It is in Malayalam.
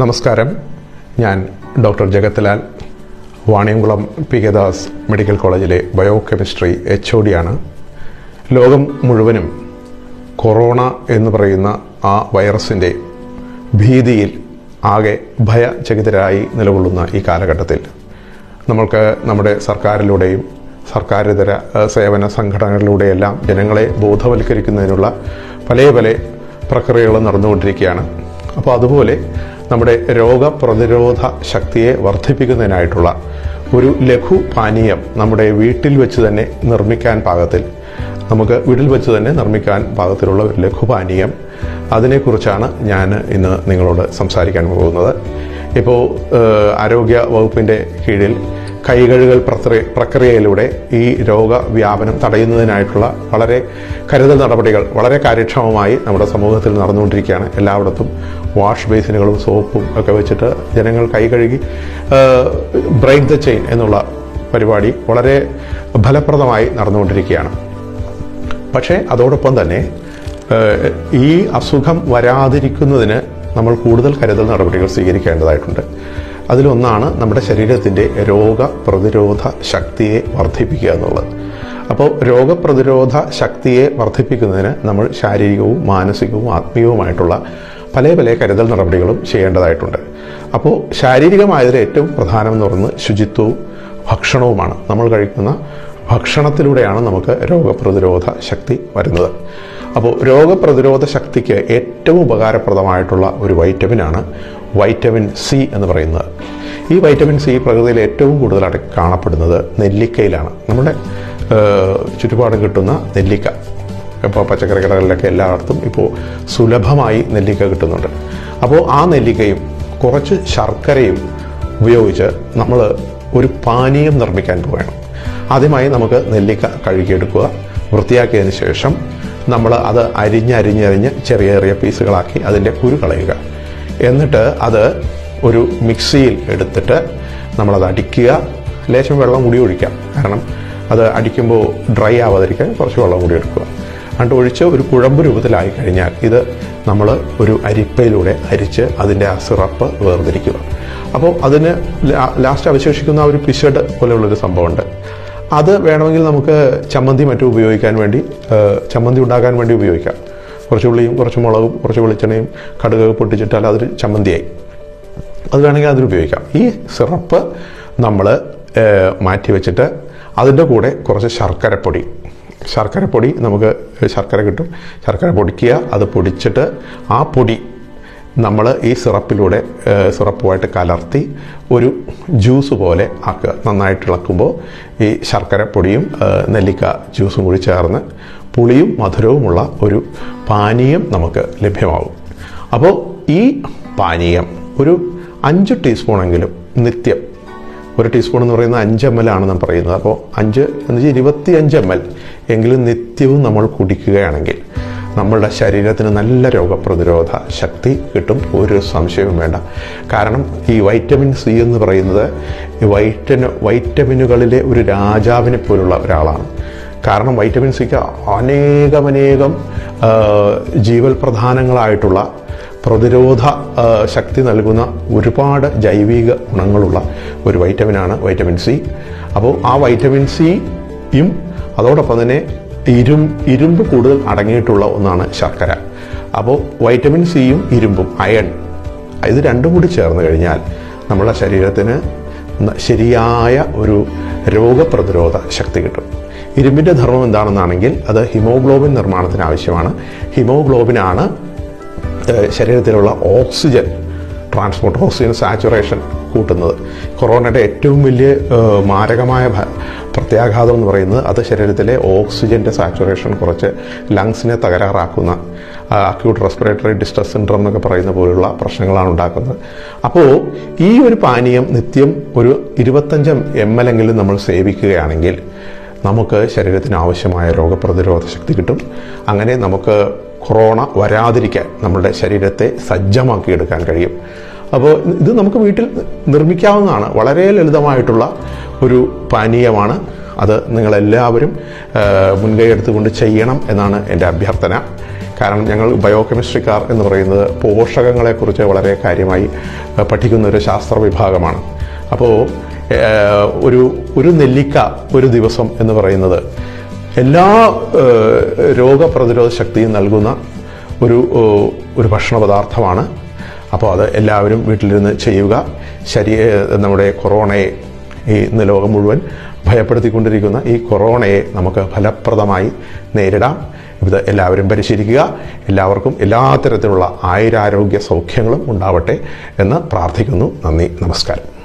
നമസ്കാരം. ഞാൻ doctor Jagatlal Vaniyamkulam P K Das medical കോളേജിലെ ബയോ കെമിസ്ട്രി എച്ച് ഒ ഡിയാണ് ലോകം മുഴുവനും കൊറോണ എന്ന് പറയുന്ന ആ വൈറസിന്റെ ഭീതിയിൽ ആകെ ഭയചകിതരായി നിലകൊള്ളുന്ന ഈ കാലഘട്ടത്തിൽ നമ്മൾക്ക് നമ്മുടെ സർക്കാരിലൂടെയും സർക്കാരിതര സേവന സംഘടനകളിലൂടെയെല്ലാം ജനങ്ങളെ ബോധവൽക്കരിക്കുന്നതിനുള്ള പല പല പ്രക്രിയകളും നടന്നുകൊണ്ടിരിക്കുകയാണ്. അപ്പോൾ അതുപോലെ നമ്മുടെ രോഗപ്രതിരോധ ശക്തിയെ വർദ്ധിപ്പിക്കുന്നതിനായിട്ടുള്ള ഒരു ലഘു പാനീയം നമ്മുടെ വീട്ടിൽ വെച്ച് തന്നെ നിർമ്മിക്കാൻ പാകത്തിൽ നമുക്ക് വീട്ടിൽ വെച്ച് തന്നെ നിർമ്മിക്കാൻ പാകത്തിലുള്ള ഒരു ലഘുപാനീയം അതിനെക്കുറിച്ചാണ് ഞാൻ ഇന്ന് നിങ്ങളോട് സംസാരിക്കാൻ പോകുന്നത്. ഇപ്പോൾ ആരോഗ്യ വകുപ്പിന്റെ കീഴിൽ കൈകഴുകൽ പ്രക്രിയ പ്രക്രിയയിലൂടെ ഈ രോഗവ്യാപനം തടയുന്നതിനായിട്ടുള്ള വളരെ കരുതൽ നടപടികൾ വളരെ കാര്യക്ഷമമായി നമ്മുടെ സമൂഹത്തിൽ നടന്നുകൊണ്ടിരിക്കുകയാണ്. എല്ലായിടത്തും വാഷ് ബേസിനുകളും സോപ്പും ഒക്കെ വെച്ചിട്ട് ജനങ്ങൾ കൈ കഴുകി ബ്രേക്ക് ദ ചെയിൻ എന്നുള്ള പരിപാടി വളരെ ഫലപ്രദമായി നടന്നുകൊണ്ടിരിക്കുകയാണ്. പക്ഷേ അതോടൊപ്പം തന്നെ ഈ അസുഖം വരാതിരിക്കുന്നതിന് നമ്മൾ കൂടുതൽ കരുതൽ നടപടികൾ സ്വീകരിക്കേണ്ടതായിട്ടുണ്ട്. അതിലൊന്നാണ് നമ്മുടെ ശരീരത്തിന്റെ രോഗപ്രതിരോധ ശക്തിയെ വർദ്ധിപ്പിക്കുക എന്നുള്ളത്. അപ്പോൾ രോഗപ്രതിരോധ ശക്തിയെ വർദ്ധിപ്പിക്കുന്നതിന് നമ്മൾ ശാരീരികവും മാനസികവും ആത്മീയവുമായിട്ടുള്ള പല പല കരുതൽ നടപടികളും ചെയ്യേണ്ടതായിട്ടുണ്ട്. അപ്പോൾ ശാരീരികമായതിൽ ഏറ്റവും പ്രധാനം എന്ന് പറയുന്നത് ശുചിത്വവും ഭക്ഷണവുമാണ്. നമ്മൾ കഴിക്കുന്ന ഭക്ഷണത്തിലൂടെയാണ് നമുക്ക് രോഗപ്രതിരോധ ശക്തി വരുന്നത്. അപ്പോൾ രോഗപ്രതിരോധ ശക്തിക്ക് ഏറ്റവും ഉപകാരപ്രദമായിട്ടുള്ള ഒരു വൈറ്റമിൻ ആണ് വൈറ്റമിൻ സി എന്ന് പറയുന്നത്. ഈ വൈറ്റമിൻ സി പ്രകൃതിയിൽ ഏറ്റവും കൂടുതലായിട്ട് കാണപ്പെടുന്നത് നെല്ലിക്കയിലാണ്. നമ്മുടെ ചുറ്റുപാടും കിട്ടുന്ന നെല്ലിക്ക. ഇപ്പോൾ പച്ചക്കറി കടകളിലൊക്കെ എല്ലായിടത്തും ഇപ്പോൾ സുലഭമായി നെല്ലിക്ക കിട്ടുന്നുണ്ട്. അപ്പോൾ ആ നെല്ലിക്കയും കുറച്ച് ശർക്കരയും ഉപയോഗിച്ച് നമ്മൾ ഒരു പാനീയം നിർമ്മിക്കാൻ പോവുകയാണ്. ആദ്യമായി നമുക്ക് നെല്ലിക്ക കഴുകിയെടുക്കുക. വൃത്തിയാക്കിയതിന് ശേഷം നമ്മൾ അത് അരിഞ്ഞരിഞ്ഞരിഞ്ഞ് ചെറിയ ചെറിയ പീസുകളാക്കി അതിന്റെ കുരു കളയുക. എന്നിട്ട് അത് ഒരു മിക്സിയിൽ എടുത്തിട്ട് നമ്മളത് അടിക്കുക. ലേശം വെള്ളം കൂടി ഒഴിക്കാം. കാരണം അത് അടിക്കുമ്പോൾ ഡ്രൈ ആവാതിരിക്കാൻ കുറച്ച് വെള്ളം കൂടി എടുക്കുക. എന്നിട്ട് ഒഴിച്ച് ഒരു കുഴമ്പ് രൂപത്തിലായി കഴിഞ്ഞാൽ ഇത് നമ്മൾ ഒരു അരിപ്പയിലൂടെ അരിച്ച് അതിന്റെ ആ സിറപ്പ് വേർതിരിക്കുക. അപ്പോൾ അതിന് ലാസ്റ്റ് അവശേഷിക്കുന്ന ഒരു പിശഡ് പോലെയുള്ളൊരു സംഭവമുണ്ട്. അത് വേണമെങ്കിൽ നമുക്ക് ചമ്മന്തി മറ്റും ഉപയോഗിക്കാൻ വേണ്ടി ചമ്മന്തി ഉണ്ടാക്കാൻ വേണ്ടി ഉപയോഗിക്കാം. കുറച്ച് ഉള്ളിയും കുറച്ച് മുളകും കുറച്ച് വെളിച്ചെണ്ണയും കടുക് പൊട്ടിച്ചിട്ടാൽ അതൊരു ചമ്മന്തിയായി. അത് വേണമെങ്കിൽ അതിന് ഉപയോഗിക്കാം. ഈ സിറപ്പ് നമ്മൾ മാറ്റി വെച്ചിട്ട് അതിന്റെ കൂടെ കുറച്ച് ശർക്കരപ്പൊടി. ശർക്കരപ്പൊടി നമുക്ക് ശർക്കര കിട്ടും. ശർക്കര പൊടിക്കുക അത് പൊടിച്ചിട്ട് ആ പൊടി നമ്മൾ ഈ സിറപ്പിലൂടെ സിറപ്പുമായിട്ട് കലർത്തി ഒരു ജ്യൂസ് പോലെ ആക്കുക. നന്നായിട്ട് ഇളക്കുമ്പോൾ ഈ ശർക്കര പൊടിയും നെല്ലിക്ക ജ്യൂസും കൂടി ചേർന്ന് പുളിയും മധുരവുമുള്ള ഒരു പാനീയം നമുക്ക് ലഭ്യമാകും. അപ്പോൾ ഈ പാനീയം ഒരു അഞ്ച് ടീസ്പൂണെങ്കിലും നിത്യം ഒരു ടീസ്പൂൺ എന്ന് പറയുന്നത് അഞ്ച് എം എൽ ആണ് നാം പറയുന്നത്. അപ്പോൾ അഞ്ച് എന്ന് വെച്ചാൽ ഇരുപത്തി അഞ്ച് എം എൽ എങ്കിലും നിത്യവും നമ്മൾ കുടിക്കുകയാണെങ്കിൽ നമ്മളുടെ ശരീരത്തിന് നല്ല രോഗപ്രതിരോധ ശക്തി കിട്ടും. ഒരു സംശയവും വേണ്ട. കാരണം ഈ വൈറ്റമിൻ സി എന്ന് പറയുന്നത് വൈറ്റമിൻ വൈറ്റമിനുകളിലെ ഒരു രാജാവിനെ പോലുള്ള ഒരാളാണ്. കാരണം വൈറ്റമിൻ സിക്ക് അനേകമനേകം ജീവൽ പ്രധാനങ്ങളായിട്ടുള്ള പ്രതിരോധ ശക്തി നൽകുന്ന ഒരുപാട് ജൈവിക ഗുണങ്ങളുള്ള ഒരു വൈറ്റമിനാണ് വൈറ്റമിൻ സി അപ്പോൾ ആ വൈറ്റമിൻ സിയും അതോടൊപ്പം തന്നെ ഇരും ഇരുമ്പ് കൂടുതൽ അടങ്ങിയിട്ടുള്ള ഒന്നാണ് ശർക്കര. അപ്പോൾ വൈറ്റമിൻ സിയും ഇരുമ്പും അയൺ ഇത് രണ്ടും കൂടി ചേർന്ന് കഴിഞ്ഞാൽ നമ്മുടെ ശരീരത്തിന് ശരിയായ ഒരു രോഗപ്രതിരോധ ശക്തി കിട്ടും. ഇരുമ്പിന്റെ ധർമ്മം എന്താണെന്നാണെങ്കിൽ അത് ഹിമോഗ്ലോബിൻ നിർമ്മാണത്തിന് ആവശ്യമാണ്. ഹിമോഗ്ലോബിനാണ് ശരീരത്തിലുള്ള ഓക്സിജൻ ട്രാൻസ്പോർട്ട് ഓക്സിജൻ സാച്ചുറേഷൻ കൂട്ടുന്നത്. കൊറോണയുടെ ഏറ്റവും വലിയ മാരകമായ പ്രത്യാഘാതം എന്ന് പറയുന്നത് അത് ശരീരത്തിലെ ഓക്സിജന്റെ സാച്ചുറേഷൻ കുറച്ച് ലങ്സിനെ തകരാറാക്കുന്ന അക്യൂട്ട് റെസ്പിറേറ്ററി ഡിസ്ട്രസ് സിൻഡ്രം എന്നൊക്കെ പറയുന്ന പോലുള്ള പ്രശ്നങ്ങളാണ് ഉണ്ടാക്കുന്നത്. അപ്പോൾ ഈ ഒരു പാനീയം നിത്യം ഒരു ഇരുപത്തഞ്ച് എം എൽ എങ്കിലും നമ്മൾ സേവിക്കുകയാണെങ്കിൽ നമുക്ക് ശരീരത്തിന് ആവശ്യമായ രോഗപ്രതിരോധ ശക്തി കിട്ടും. അങ്ങനെ നമുക്ക് കൊറോണ വരാതിരിക്കാൻ നമ്മുടെ ശരീരത്തെ സജ്ജമാക്കിയെടുക്കാൻ കഴിയും. അപ്പോൾ ഇത് നമുക്ക് വീട്ടിൽ നിർമ്മിക്കാവുന്നതാണ്. വളരെ ലളിതമായിട്ടുള്ള ഒരു പാനീയമാണ്. അത് നിങ്ങളെല്ലാവരും മുൻകൈ എടുത്തുകൊണ്ട് ചെയ്യണം എന്നാണ് എന്റെ അഭ്യർത്ഥന. കാരണം ഞങ്ങൾ ബയോകെമിസ്ട്രിക്കാർ എന്ന് പറയുന്നത് പോഷകങ്ങളെക്കുറിച്ച് വളരെ കാര്യമായി പഠിക്കുന്ന ഒരു ശാസ്ത്ര വിഭാഗമാണ് അപ്പോൾ ഒരു ഒരു നെല്ലിക്ക ഒരു ദിവസം എന്ന് പറയുന്നത് എല്ലാ രോഗപ്രതിരോധ ശക്തിയും നൽകുന്ന ഒരു ഒരു ഭക്ഷണ പദാർത്ഥമാണ് അപ്പോൾ അത് എല്ലാവരും വീട്ടിലിരുന്ന് ചെയ്യുക. ശരീ നമ്മുടെ കൊറോണയെ ഈ ഇന്ന് ലോകം മുഴുവൻ ഭയപ്പെടുത്തിക്കൊണ്ടിരിക്കുന്ന ഈ കൊറോണയെ നമുക്ക് ഫലപ്രദമായി നേരിടാം. ഇത് എല്ലാവരും പരിശീലിക്കുക. എല്ലാവർക്കും എല്ലാ തരത്തിലുള്ള ആയുരാരോഗ്യ സൗഖ്യങ്ങളും ഉണ്ടാവട്ടെ എന്ന് പ്രാർത്ഥിക്കുന്നു. നന്ദി നമസ്കാരം.